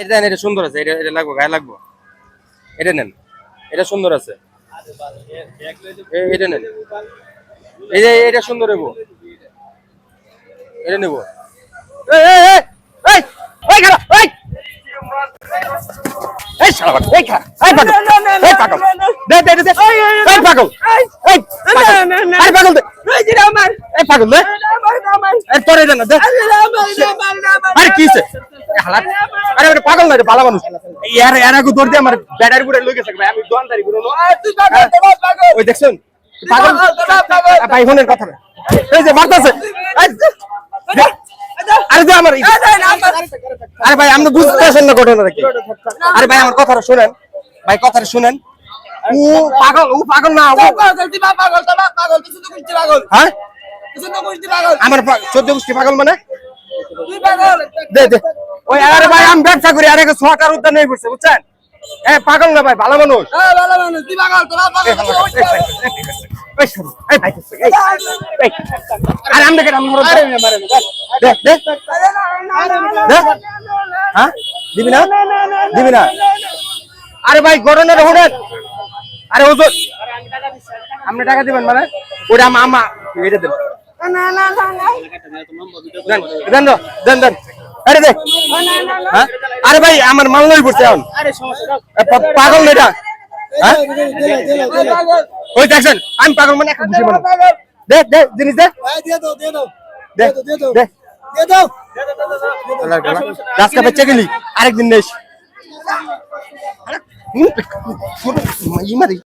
এটা এটা সুন্দর আছে এটা এটা লাগবে গায়ে লাগবে এটা নেন এটা সুন্দর আছে এটা নেন এই যে এটা সুন্দর হইব এটা নেব পাগল দে দে দে আরে কি? হালাত। আরে ওটা পাগল না ভালো মানুষ। ইয়ার এর আগে দৌড় দিয়ে আমার ব্যাটারি গুড়ে লই গেছে ভাই। আমি দোকানদারি গুলো ওই দেখছেন? পাগল ভাই ফোনের কথা। এই যে মারতাছে। আরে দে আমার আরে ভাই আপনি বুঝতে না ঘটনাটা কি? আরে ভাই আমার কথাটা শুনেন। ভাই কথাটা শুনেন। ও পাগল ও পাগল না ও হ্যাঁ? আমার পা- চোদ্দ গোষ্ঠী পাগল মানে? দে দে। ওই আরে ভাই আমি ব্যবসা করি আরে ছটার উদ্যান নেই পড়ছে বুঝছেন এ পাগল না ভাই ভালো মানুষ ভালো, শোনো, এই ভাই, এই, এই। আরে আমি দেখেন আমি দে দে দে হ্যাঁ দিবি না দিবি না আরে ভাই গরনের হোটেল আরে ওজন আপনি টাকা দিবেন মানে ওটা আমা আমা এটা দেন দেন দেন দেন আরে দে। হ্যাঁ? আরে ভাই, আমার মাল নই পড়ছে এখন। পাগল এটা? হ্যাঁ? ওই দেখছেন, আমি পাগল মানে দে দে, জিনিস দে। আরেকদিন নেস। ই মারি